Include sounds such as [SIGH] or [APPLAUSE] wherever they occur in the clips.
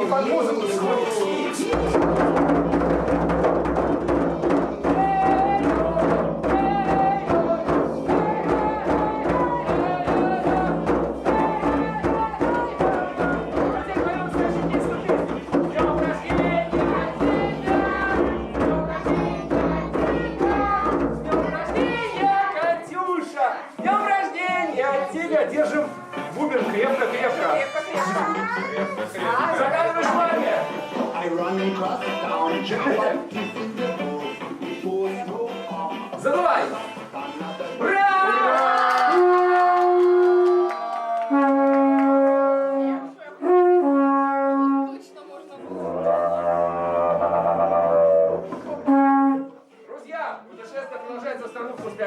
И под музыку сходит.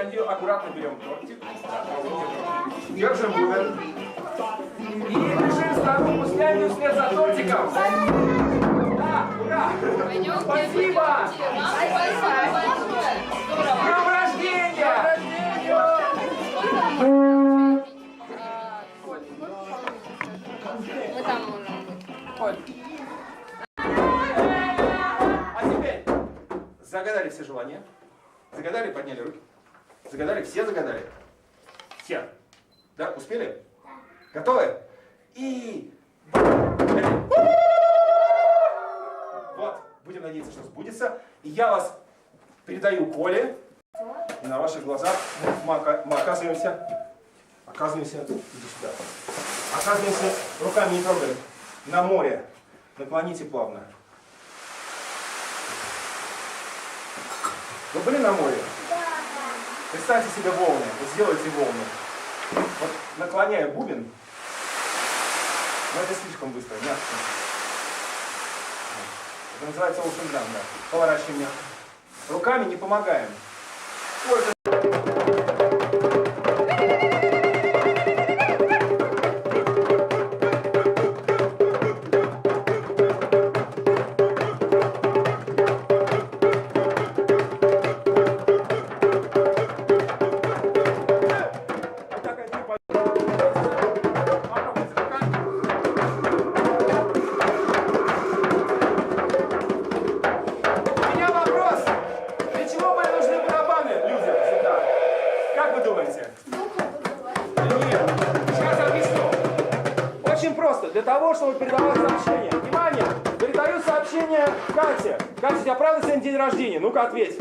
Финляндию. Аккуратно берем тортик. Держим бубен. И решим страну Финляндию вслед за тортиком. Мы там можем быть. А теперь загадали все желания. Загадали, подняли руки. Загадали, все загадали. Все. Да, успели? Готовы? И... Вот, будем надеяться, что сбудется. И я вас передаю Коле. На ваших глазах мы, мы оказываемся, иди сюда, оказываемся, руками не трогаем, на море. Наклоните плавно. Вы были на море? Представьте себе волны, вот сделайте волны. Вот наклоняю бубен, но это слишком быстро, мягко. Это называется оушенграм, да. Поворачиваем мягко. Руками не помогаем. Сколько Катя. У тебя правда сегодня день рождения? Ну-ка ответь.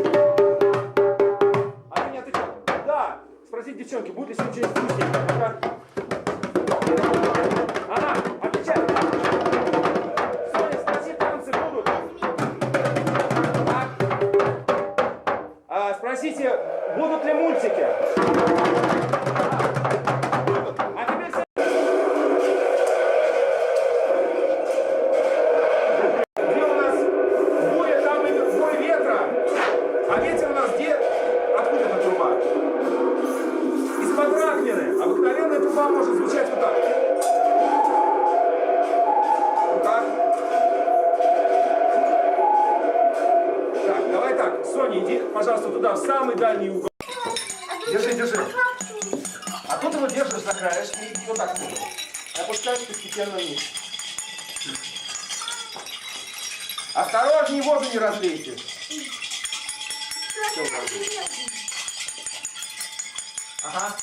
Она не отвечала. Да. Спросите девчонки, будет труба звучать вот так. Вот так. Так, давай так. Соня, иди, пожалуйста, туда, в самый дальний угол. Держи, держи. А тут его держишь за краешки и вот так вот. Опускаешь постепенно вниз. Осторожней, воду не разлейте. Разлей. Ага.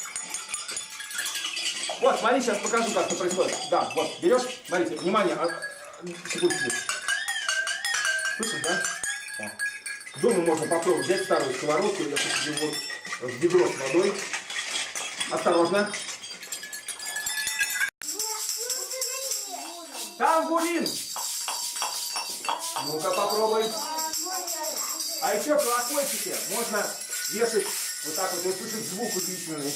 Вот, смотри, сейчас покажу, как это происходит. Да, вот, берешь, смотрите, внимание, а, секундочку. Слышишь, да? Да. Дома можно попробовать взять старую сковородку, я посадил вот в ведро с водой. Осторожно. Тамбурин! Ну-ка попробуй. А еще колокольчики можно вешать вот так вот, и услышать звук удивительный.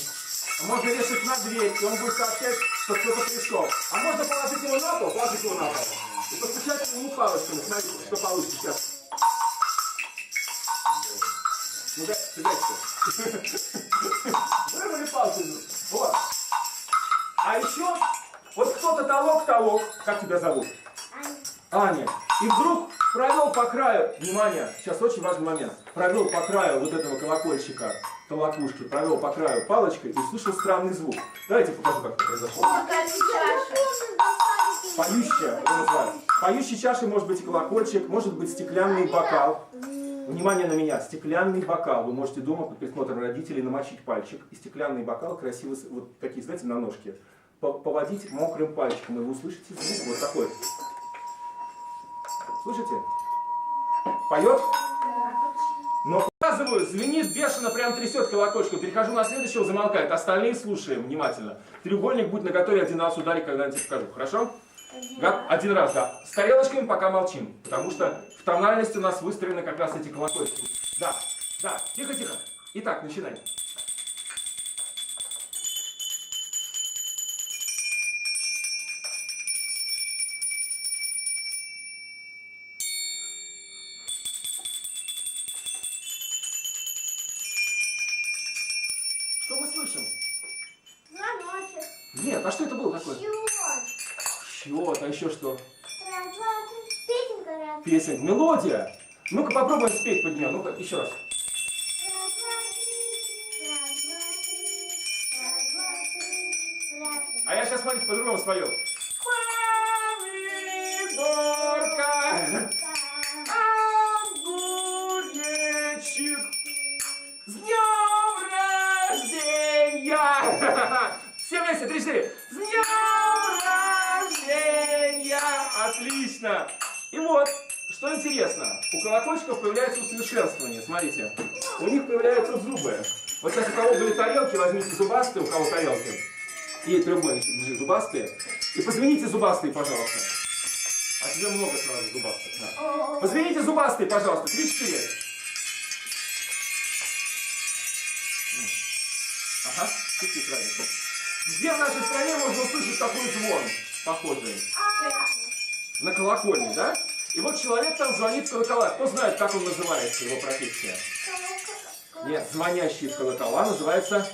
Можно вешать на дверь, и он будет сообщать, что кто-то пришел. А можно положить его на пол, положить его на пол. И постучать ему палочками, смотрите, что получится сейчас. Ну да, фигачьте. Вырвали палку. Вот. А еще, вот кто-то толок-толок, как тебя зовут? Аня. И вдруг провел по краю, внимание, сейчас очень важный момент, провел по краю вот этого колокольчика, толокушки, провел по краю палочкой и услышал странный звук. Давайте покажу, как это произошло. Поющая, называют. Поющей чашей может быть и колокольчик, может быть стеклянный бокал. Внимание на меня, стеклянный бокал. Вы можете дома под присмотром родителей намочить пальчик. И стеклянный бокал красиво, вот такие, знаете, на ножке. по- Поводить мокрым пальчиком, и вы услышите звук вот такой. Слышите? Поет? Показываю, звенит бешено, прям трясет колокольчиком. Перехожу на следующего, замолкает. Остальные слушаем внимательно. Треугольник будет на готове один раз ударить, когда я тебе покажу. Хорошо? Го- Один раз, да. С тарелочками пока молчим. Потому что в тональности у нас выстроены как раз эти колокольчики. Да, да. Тихо, тихо. Итак, начинаем. А что это было такое? Счет, а еще что? Песня, мелодия. Ну-ка попробуем спеть под нее. Ну-ка, еще раз. А я сейчас, смотрите, по-другому спою. Отлично! И вот, что интересно, у колокольчиков появляется усовершенствование, смотрите. У них появляются зубы. Вот сейчас у кого были тарелки, возьмите зубастые, у кого тарелки. И треугольничек держи, зубастые. И позвоните зубастые, пожалуйста. А тебе много сразу зубастых. Да. Позвоните зубастые, пожалуйста. Три-четыре. Ага, чуть-чуть. Где в нашей стране можно услышать такой звон похожий? На колокольне, да? И вот человек там звонит в колокола. Кто знает, как он называется, его профессия? Нет, звонящий в колокола называется...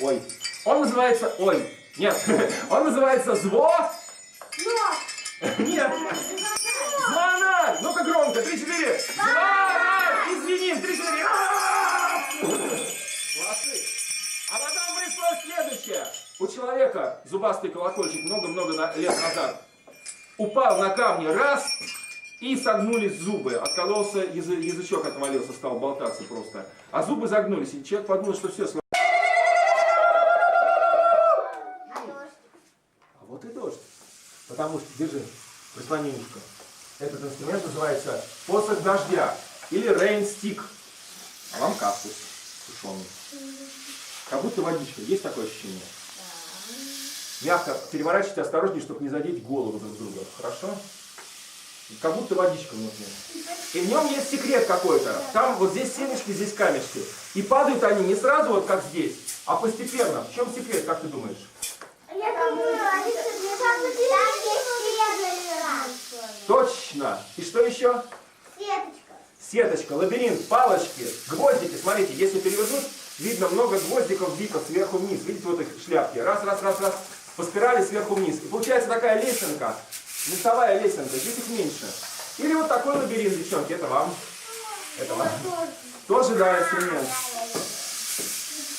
Ой. Он называется... Ой. Нет. [LAUGHS] Он называется зво... Нет. Звонарь! Ну-ка громко. Три-четыре. Звонарь! Извини. Три-четыре. Молодцы. А потом происходит следующее. У человека зубастый колокольчик много-много лет назад упал на камни раз и согнулись зубы. Откололся язы- язычок, отвалился, стал болтаться просто. А зубы загнулись, и человек подумал, что все, а вот и дождь. Потому что, держи, прислони ушко. Этот инструмент называется посох дождя или rain stick. А вам кактус сушеный. Как будто водичка. Есть такое ощущение? Мягко переворачивайте осторожнее, чтобы не задеть голову друг друга. Хорошо? Как будто водичка внутри. И в нем есть секрет какой-то. Там вот здесь семечки, здесь камешки. И падают они не сразу, вот как здесь, а постепенно. В чем секрет, как ты думаешь? Я думаю, они там есть Точно. И что еще? Сеточка. Сеточка, лабиринт, палочки, гвоздики. Смотрите, если перевернуть, видно много гвоздиков бито сверху вниз. Видите, вот их шляпки. Раз, раз, раз, раз. По спирали сверху вниз. И получается такая лесенка. Весовая лесенка. Здесь их меньше. Или вот такой лабиринт, девчонки. Это вам. Это вам. Тоже, да, инструмент.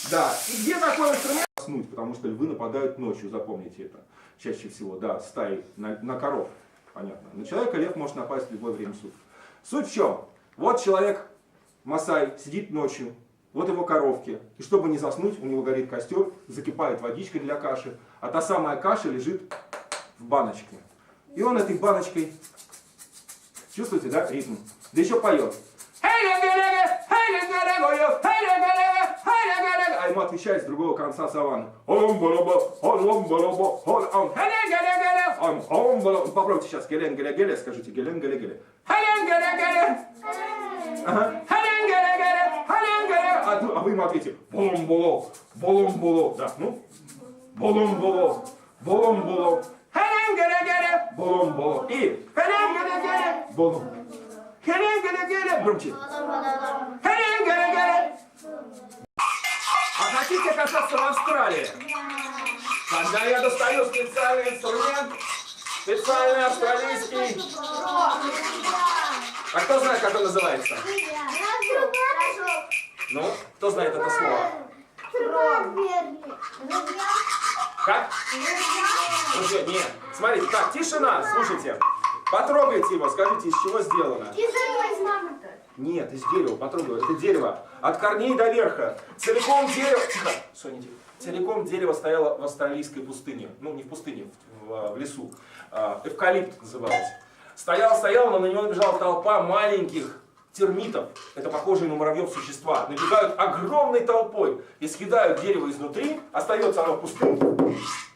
Да. И где такой инструмент? Снуть, потому что львы нападают ночью, запомните это. Чаще всего, да, стаи на, на коров. Понятно. На человека лев может напасть в любое время суток. Суть в чем? Вот человек, Масай, сидит ночью, вот его коровки. И чтобы не заснуть, у него горит костер, закипает водичка для каши, а та самая каша лежит в баночке. И он этой баночкой, чувствуете, да, ритм? Да еще поет. А ему отвечает с другого конца саванны. Попробуйте сейчас скажите. Ага. Вы ему ответите болом боло, болом боло. Да, ну. Болом боло, болом боло. Гелен геле геле, болом боло. И гелен геле геле, болом. Гелен геле геле, громче. Гелен геле геле. А хотите кататься в Австралии? Когда я достаю специальный инструмент, специальный австралийский. А кто знает, как он называется? Ну, кто знает это слово? Как? Друзья, нет. Смотрите, так, тишина, слушайте. Потрогайте его, скажите, из чего сделано. Нет, из дерева, потрогай. Это дерево. От корней до верха. Целиком дерево... Тихо, Соня, тихо. Целиком дерево стояло в австралийской пустыне. Ну, не в пустыне, в, в лесу. А, Эвкалипт называлось. Стоял, стоял, но на него набежала толпа маленьких термитов. Это похожие на муравьев существа. Набегают огромной толпой и съедают дерево изнутри. Остается оно пустым.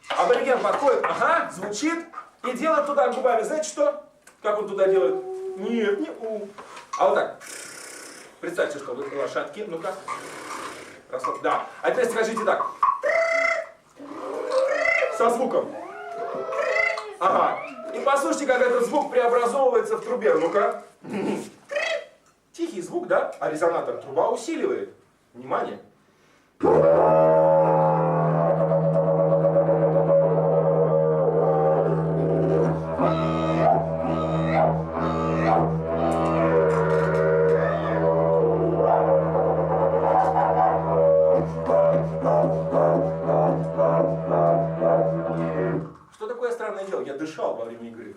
Абориген подходит, ага, звучит, и делает туда губами. Знаете что? Как он туда делает? Нет, не у. А вот так. Представьте, что вы лошадки. Ну-ка. Расслаб- Да. А теперь скажите так. Со звуком. Ага. И послушайте, как этот звук преобразовывается в трубе. Ну-ка. Тихий звук, да? А резонатор труба усиливает. Внимание. Что такое странное дело? Я дышал во время игры.